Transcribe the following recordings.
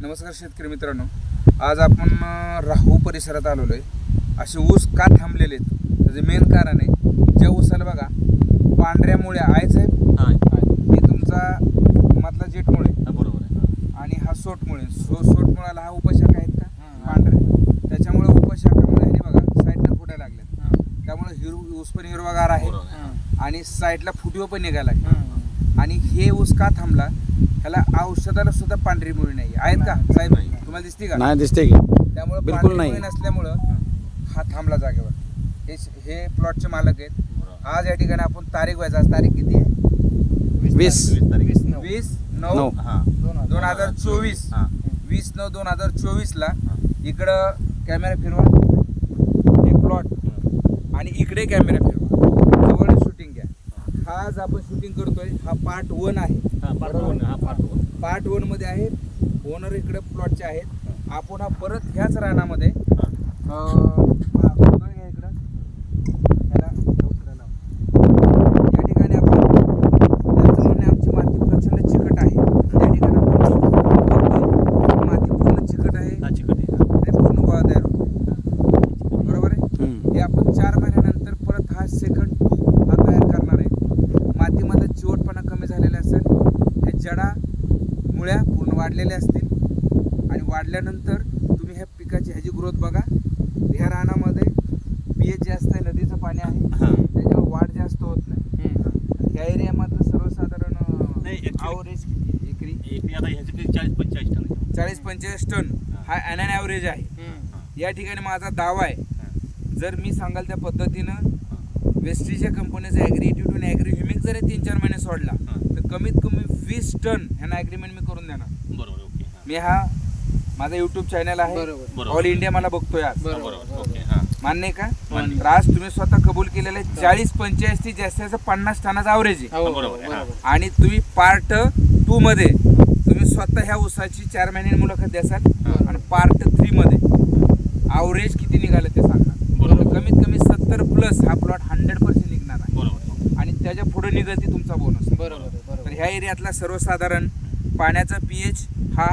नमस्कार शेतकरी मित्रांनो. आज आपण राहू परिसरात आलेलो आहे. असे ऊस का थांबलेले आहेत? त्याचे मेन कारण आहे ज्या ऊसाला बघा पांढऱ्या मुळ्या आहेच आहेत हा हे तुमचा मधला जेटमुळे. हा, बरोबर आहे. हा. आणि हा सोटमुळे. सो सोटमुळाला हा उपशाखा आहेत का? हा. पांढऱ्या त्याच्यामुळे उपशाखामुळे ह्याने बघा साईडला फुटायला लागल्यात त्यामुळे हिरव ऊस पण हिरवागार आहे. आहे. आणि साईडला फुटवे पण निघायला लागले. आणि हे ऊस का थांबला? ह्याला औषधाला सुद्धा पांढरी मुळी नाही आहेत का. साहेब नाही. तुम्हाला दिसते का नाही दिसते की त्यामुळे बिलकुल नाही. मुळी नसल्यामुळं हा थांबला जागेवर हे हे प्लॉटचे मालक आहेत. आज या ठिकाणी आपण तारीख व्हायचा आज तारीख किती आहे वीस. वीस नऊ वीस नऊ. नऊ हा. दोन हजार चोवीस हा. वीस नऊ दोन हजार चोवीस ला. इकडं कॅमेरा फिरवा हे प्लॉट आणि इकडे कॅमेरा फिरवा जवळ शूटिंग घ्या हा आज आपण शूटिंग करतोय हा पार्ट वन आहे हा, part one, हा. पार्ट वनमध्ये आहेत ओनर इकडे प्लॉटचे आहेत आपण हा परत ह्याच रानामध्ये. अं, हा, कोंदळ घ्या इकडं. ह्याला उतरा लावा. या ठिकाणी आपण त्यांचं म्हणणे आमची माती प्रचंड चिकट आहे या ठिकाणी आपण बघतोय, माती पूर्ण चिकट आहे हा, चिकट आहे. हा. आणि पूर्ण गोळा तयार होतो बरोबर आहे हम्म. हे आपण चार महिन्यानंतर परत हा सेकंड टू हा तयार करणार आहे मातीमध्ये चिवटपणा कमी झालेला असेल हे जडा मुळ्या पूर्ण वाढलेल्या असतील. आणि वाढल्यानंतर तुम्ही ह्या पिकाची ह्याची ग्रोथ बघा. ह्या रानामध्ये पी एच जास्त आहे नदीचं पाणी आहे. त्याच्यामुळे वाढ जास्त होत नाही. ह्या एरियामधलं सर्वसाधारण ॲव्हरेज किती एकरी? चाळीस पंचेचाळीस टन. चाळीस पंचेचाळीस टन. हा. ॲन ॲव्हरेज आहे. या ठिकाणी माझा दावा आहे. जर मी सांगाल त्या पद्धतीनं वेस्टीजच्या कंपनीचा ॲग्रिट्यूड आणि ॲग्रिह्युमिक जरी तीन चार महिने सोडला कमीत कमी वीस टन ह्यांना ॲग्रीमेंट मी करून देणार बरोबर ओके हा. मी हा माझा युट्यूब चॅनल आहे बरोबर. ऑल इंडिया मला बघतोय आज बरोबर ओके हा मान्य आहे का मान्य. तर आज तुम्ही स्वतः कबूल केलेलं आहे चाळीस पंचेचाळीस ते जास्तीत जास्त पन्नास टनाचा ॲव्हरेज आहे हो, बरोबर आहे, हा. बरोबर. आणि तुम्ही पार्ट टू मध्ये तुम्ही स्वतः ह्या ऊसाची चार महिन्यांनी मुलाखत द्याल हा. आणि पार्ट थ्री मध्ये ॲव्हरेज किती निघालं ते सांगा बरोबर. कमीत कमी सत्तर प्लस हा प्लॉट हंड्रेड पर्सेंट निघणार आहे बरोबर आणि त्याच्या पुढे निघत ती तुमचा बोनस बरोबर ह्या एरियातला सर्वसाधारण पाण्याचा पी एच हा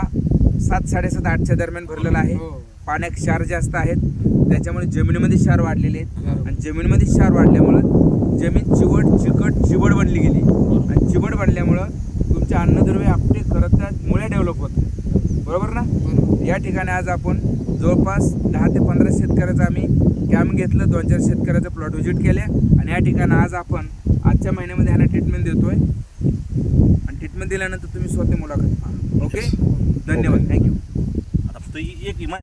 सात साडेसात आठच्या दरम्यान भरलेला आहे. हो. पाण्यात क्षार जास्त आहेत. त्याच्यामुळे जमिनीमध्ये क्षार वाढलेले आहेत. आणि जमिनीमध्ये क्षार वाढल्यामुळं जमीन चिवट चिकट चिबड बनली गेली. आणि चिबड बनल्यामुळं तुमचे अन्नद्रव्य आपटे खरं त्या मुळे डेव्हलप होत बरोबर ना. या ठिकाणी आज आपण जवळपास दहा ते पंधरा शेतकऱ्याचं आम्ही कॅम्प घेतलं. दोन चार शेतकऱ्याचं प्लॉट व्हिजिट केल्या आणि या ठिकाणी आज आपण आजच्या महिन्यामध्ये ह्यांना ट्रीटमेंट देतोय. आणि ट्रीटमेंट दिल्यानंतर तुम्ही स्वतः मुलाखत पहा ओके? धन्यवाद. थँक्यू आता फक्त ही एक इमा